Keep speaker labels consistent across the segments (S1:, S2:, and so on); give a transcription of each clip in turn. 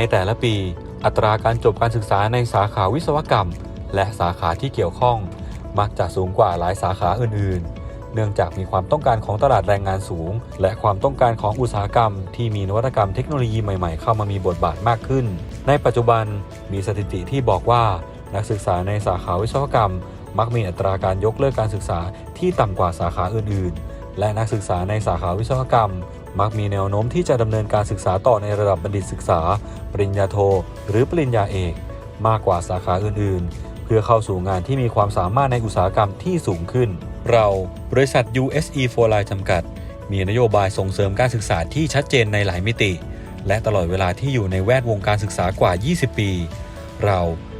S1: ในแต่ละปี อัตราการจบการศึกษาในสาขาวิศวกรรม และสาขาที่เกี่ยวข้อง มักจะสูงกว่าหลายสาขาอื่น ๆ เนื่องจากมีความต้องการของตลาดแรงงานสูง และความต้องการของอุตสาหกรรม ที่มีนวัตกรรมเทคโนโลยีใหม่ๆ เข้ามามีบทบาทมากขึ้น ในปัจจุบันมีสถิติที่บอกว่า นักศึกษาในสาขาวิศวกรรม มักมีอัตราการยกเลิกการศึกษาที่ต่ำกว่าสาขาอื่น ๆ และนักศึกษาในสาขาวิศวกรรม มักมีแนวโน้มที่จะดำเนินการศึกษาต่อในระดับบัณฑิตศึกษา ปริญญาโท หรือปริญญาเอก มากกว่าสาขาอื่น ๆ เพื่อเข้าสู่งานที่มีความสามารถในอุตสาหกรรมที่สูงขึ้น เราบริษัท USE for Life จำกัด มีนโยบายส่งเสริมการศึกษาที่ชัดเจนในหลายมิติ และตลอดเวลาที่อยู่ในแวดวงการศึกษากว่า 20 ปี เรา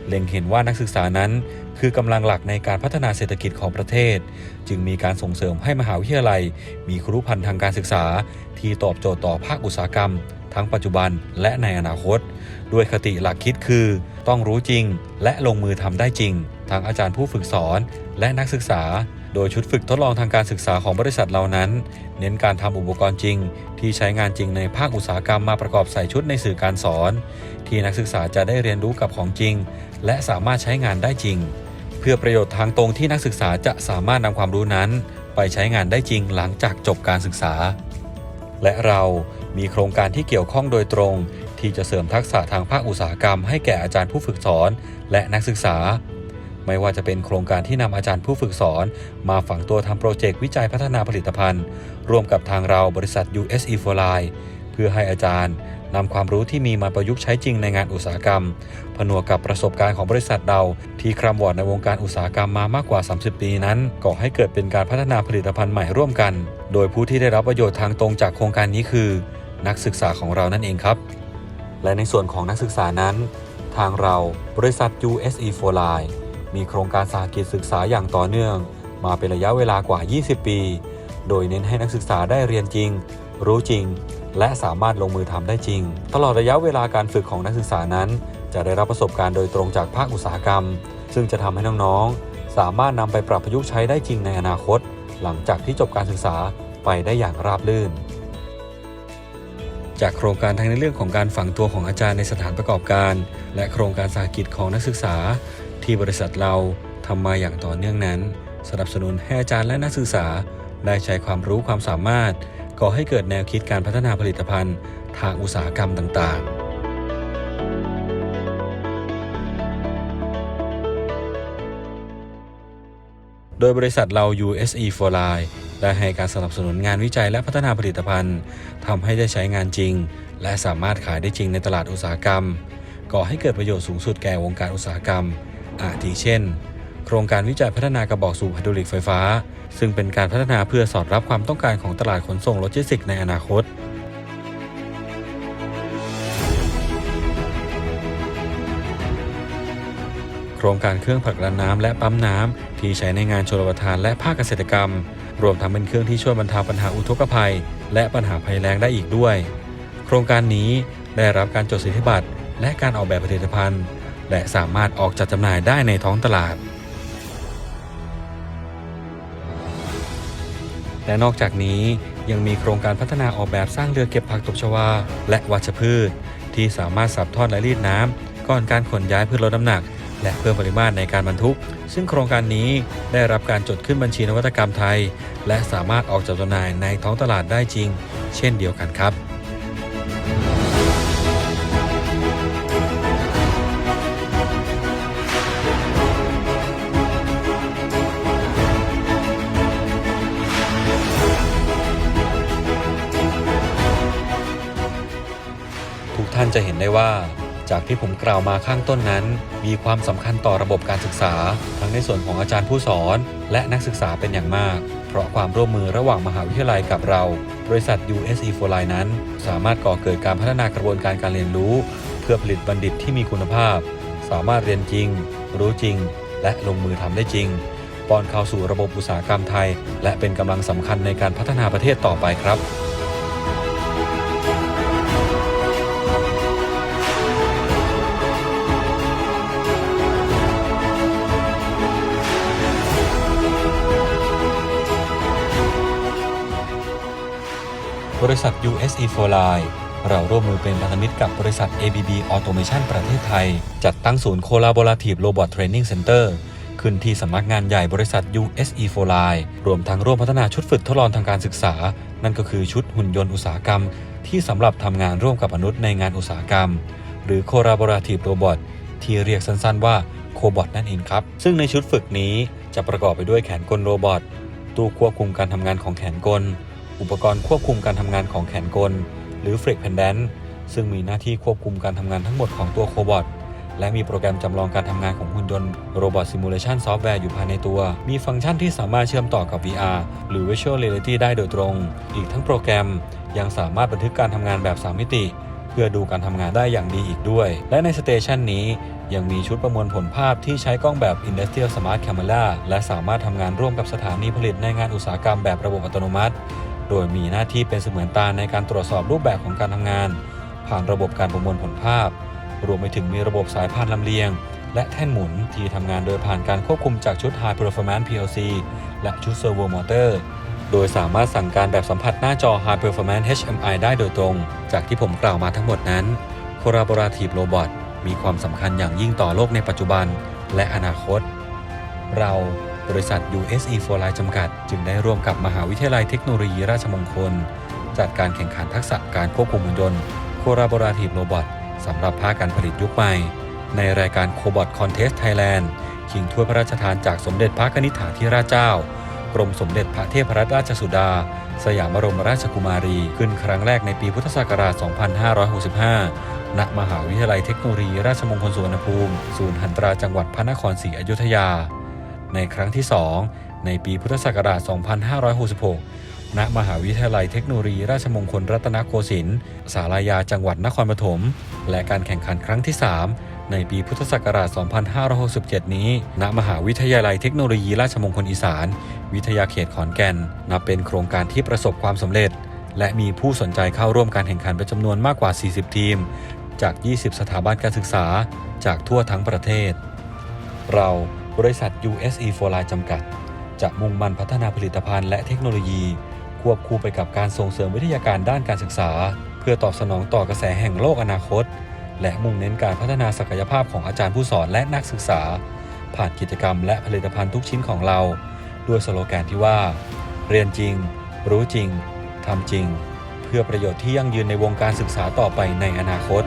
S1: เล็งเห็นว่านักศึกษานั้น คือกำลังหลักในการพัฒนาเศรษฐกิจของประเทศ จึงมีการส่งเสริมให้มหาวิทยาลัย มีครุพันธ์ทางการศึกษา ที่ตอบโจทย์ต่อภาคอุตสาหกรรม ทั้งปัจจุบันและในอนาคต ด้วยคติหลักคิดคือ ต้องรู้จริง และลงมือทำได้จริงทั้งอาจารย์ผู้ฝึกสอนและนักศึกษา โดยชุดฝึกทดลองทางการศึกษาของบริษัทเหล่านั้น เน้นการทำอุปกรณ์จริง ที่ใช้งานจริงในภาคอุตสาหกรรมมาประกอบใส่ชุดในสื่อการสอน ที่นักศึกษาจะได้เรียนรู้กับของจริง และสามารถใช้งานได้จริง เพื่อประโยชน์ทางตรงที่นักศึกษาจะสามารถนำความรู้นั้น ไปใช้งานได้จริงหลังจากจบการศึกษา และเรามีโครงการที่เกี่ยวข้องโดยตรง ที่จะเสริมทักษะทางภาคอุตสาหกรรมให้แก่อาจารย์ผู้ฝึกสอน และนักศึกษา ไม่ว่าจะเป็นโครงการที่นำอาจารย์ผู้ฝึกสอน มาฝังตัวทำโปรเจกต์วิจัยพัฒนาผลิตภัณฑ์ ร่วมกับทางเราบริษัท USE for Life เพื่อให้อาจารย์ นำความรู้ที่มีมาประยุกต์ใช้จริงในงานอุตสาหกรรม ผนวกกับประสบการณ์ของบริษัทเรา ที่คร่ำวอดในวงการอุตสาหกรรมมามากกว่า 30 ปีนั้น ก่อให้เกิดเป็นการพัฒนาผลิตภัณฑ์ใหม่ร่วมกัน โดยผู้ที่ได้รับประโยชน์ทางตรงจากโครงการนี้คือ นักศึกษาของเรานั่นเองครับ และในส่วนของนักศึกษานั้น ทางเราบริษัท USE for Life มีโครงการสาหกิจศึกษาอย่างต่อเนื่อง มาเป็นระยะเวลากว่า 20 ปี โดยเน้นให้นักศึกษาได้เรียนจริง รู้จริง และสามารถลงมือทำได้จริง ตลอดระยะเวลาการฝึกของนักศึกษานั้น จะได้รับประสบการณ์โดยตรงจากภาคอุตสาหกรรม ซึ่งจะทำให้น้องๆ สามารถนำไปปรับประยุกต์ใช้ได้จริงในอนาคต หลังจากที่จบการศึกษาไปได้อย่างราบรื่น จากโครงการทั้งในเรื่องของการฝังตัวของอาจารย์ในสถานประกอบการ และโครงการสาหกิจของนักศึกษา ที่บริษัทเราทำมาอย่างต่อเนื่องนั้น สนับสนุนให้อาจารย์และนักศึกษาได้ใช้ความรู้ความสามารถ ก่อให้เกิดแนวคิดการพัฒนาผลิตภัณฑ์ ทางอุตสาหกรรมต่างๆโดยบริษัทเรา USE for Life ได้ให้การสนับสนุนงานวิจัยและพัฒนาผลิตภัณฑ์ทำให้ได้ใช้งานจริง และสามารถขายได้จริงในตลาดอุตสาหกรรม ก่อให้เกิดประโยชน์สูงสุดแก่วงการอุตสาหกรรม อาทิเช่น โครงการวิจัยพัฒนากระบอกสูบไฮดรอลิกไฟฟ้า ซึ่งเป็นการพัฒนาเพื่อสอดรับความต้องการของตลาดขนส่งโลจิสติกส์ในอนาคตโครงการเครื่องผลักดันน้ำและปั๊มน้ำที่ใช้ในงานชลประทานและภาคเกษตรกรรม รวมทั้งเป็นเครื่องที่ช่วยบรรเทาปัญหาอุทกภัย และปัญหาภัยแล้งได้อีกด้วย โครงการนี้ได้รับการจดสิทธิบัตรและการออกแบบผลิตภัณฑ์ และสามารถออกจัดจำหน่ายได้ในท้องตลาด และนอกจากนี้ยังมีโครงการพัฒนาออกแบบสร้างเรือเก็บผักตบชวา และวัชพืช ที่สามารถสับทอดและรีดน้ำก่อนการขนย้ายเพื่อลดน้ำหนัก และเพิ่มปริมาตรในการบรรทุก ซึ่งโครงการนี้ได้รับการจดขึ้นบัญชีนวัตกรรมไทย และสามารถออกจำหน่ายในท้องตลาดได้จริง เช่นเดียวกันครับานจะเห็นได้ว่า จากที่ผมกล่าวมาข้างต้นนั้น มีความสำคัญต่อระบบการศึกษา ทั้งในส่วนของอาจารย์ผู้สอน และนักศึกษาเป็นอย่างมาก เพราะความร่วมมือระหว่างมหาวิทยาลัยกับเรา บริษัท USE for Life นั้น สามารถก่อเกิดการพัฒนากระบวนการการเรียนรู้ เพื่อผลิตบัณฑิตที่มีคุณภาพ สามารถเรียนจริง รู้จริง และลงมือทำได้จริงป้อนเข้าสู่ระบบอุตสาหกรรมไทย และเป็นกำลังสำคัญในการพัฒนาประเทศต่อไปครับ บริษัท USE for Life เราร่วมมือเป็นพันธมิตรกับบริษัท ABB Automation ประเทศไทย จัดตั้งศูนย์ Collaborative Robot Training Center ขึ้นที่สำนักงานใหญ่บริษัท USE for Line รวมทั้งร่วมพัฒนาชุดฝึกทดลองทางการศึกษา นั่นก็คือชุดหุ่นยนต์อุตสาหกรรม ที่สำหรับทำงานร่วมกับมนุษย์ในงานอุตสาหกรรม หรือ Collaborative Robot ที่เรียกสั้นๆว่า Cobot นั่นเองครับ ซึ่งในชุดฝึกนี้จะประกอบไปด้วยแขนกลโรบอทตู้ควบคุมการทำงานของแขนกล อุปกรณ์ควบคุมการทำงานของแขนกล หรือ f r e a k Pendant ซึ่งมีหน้าที่ควบคุมการทำงานทั้งหมดของตัวโคบอทและมีโปรแกรมจำลองการทำงานของหุ่นยนต์ Robot Simulation Software อยู่ภายในตัว มีฟังก์ชันที่สามารถเชื่อมต่อกับ VR หรือ Virtual Reality ได้โดยตรง อีกทั้งโปรแกรมยังสามารถบันทึกการทำงานแบบ 3 มิติ เพื่อดูการทำงานได้อย่างดีอีกด้วย และในสเตชันนี้ยังมีชุดประมวลผลภาพที่ใช้กล้องแบบ Industrial Smart Camera และสามารถทำงานร่วมกับสถานีผลิตในงานอุตสาหกรรมแบบระบบอัตโนมัติ โดยมีหน้าที่เป็นเสมือนตาในการตรวจสอบรูปแบบของการทำงาน ผ่านระบบการประมวลผลภาพ รวมไปถึงมีระบบสายพานลำเลียง และแท่นหมุนที่ทำงานโดยผ่านการควบคุมจากชุด High Performance PLC และชุด Servo Motor โดยสามารถสั่งการแบบสัมผัสหน้าจอ High Performance HMI ได้โดยตรง จากที่ผมกล่าวมาทั้งหมดนั้น Collaborative Robot มีความสำคัญอย่างยิ่งต่อโลกในปัจจุบันและอนาคต เรา บริษัท USE for Life จำกัด จึงได้ร่วมกับมหาวิทยาลัยเทคโนโลยีราชมงคล จัดการแข่งขันทักษะการควบคุมหุ่นยนต์ Collaborative Robot สำหรับภาคการผลิตยุคใหม่ ในรายการ Cobot Contest Thailand ชิงถ้วยพระราชทานจากสมเด็จพระกนิษฐาธิราชเจ้า กรมสมเด็จพระเทพรัตนราชสุดา สยามบรมราชกุมารีขึ้นครั้งแรกในปีพุทธศักราช 2565 ณ มหาวิทยาลัยเทคโนโลยีราชมงคลสุวรรณภูมิ ศูนย์หันตราจังหวัดพระนครศรีอยุธยา ในครั้งที่ 2 ในปีพุทธศักราช 2566 ณ มหาวิทยาลัยเทคโนโลยีราชมงคลรัตนโกสินทร์สารยาจังหวัดนครปฐม และการแข่งขันครั้งที่ 3 ในปีพุทธศักราช 2567 นี้ ณ มหาวิทยาลัยเทคโนโลยีราชมงคลอีสาน วิทยาเขตขอนแก่น นับเป็นโครงการที่ประสบความสำเร็จ และมีผู้สนใจเข้าร่วมการแข่งขันเป็นจำนวนมากกว่า 40 ทีม จาก 20 สถาบันการศึกษา จากทั่วทั้งประเทศ เรา บริษัท USE for l i จำกัด จะมุ่งมั่นพัฒนาผลิตภัณฑ์และเทคโนโลยี ควบคู่ไปกับการส่งเสริมวิทยาการด้านการศึกษา เพื่อตอบสนองต่อกระแสแห่งโลกอนาคต และมุ่งเน้นการพัฒนาศักยภาพของอาจารย์ผู้สอนและนักศึกษา ผ่านกิจกรรมและผลิตภัณฑ์ทุกชิ้นของเรา ด้วยสโลแกนที่ว่า เรียนจริง รู้จริงทำจริง เพื่อประโยชน์ที่ยั่งยืนในวงการศึกษาต่อไปในอนาคต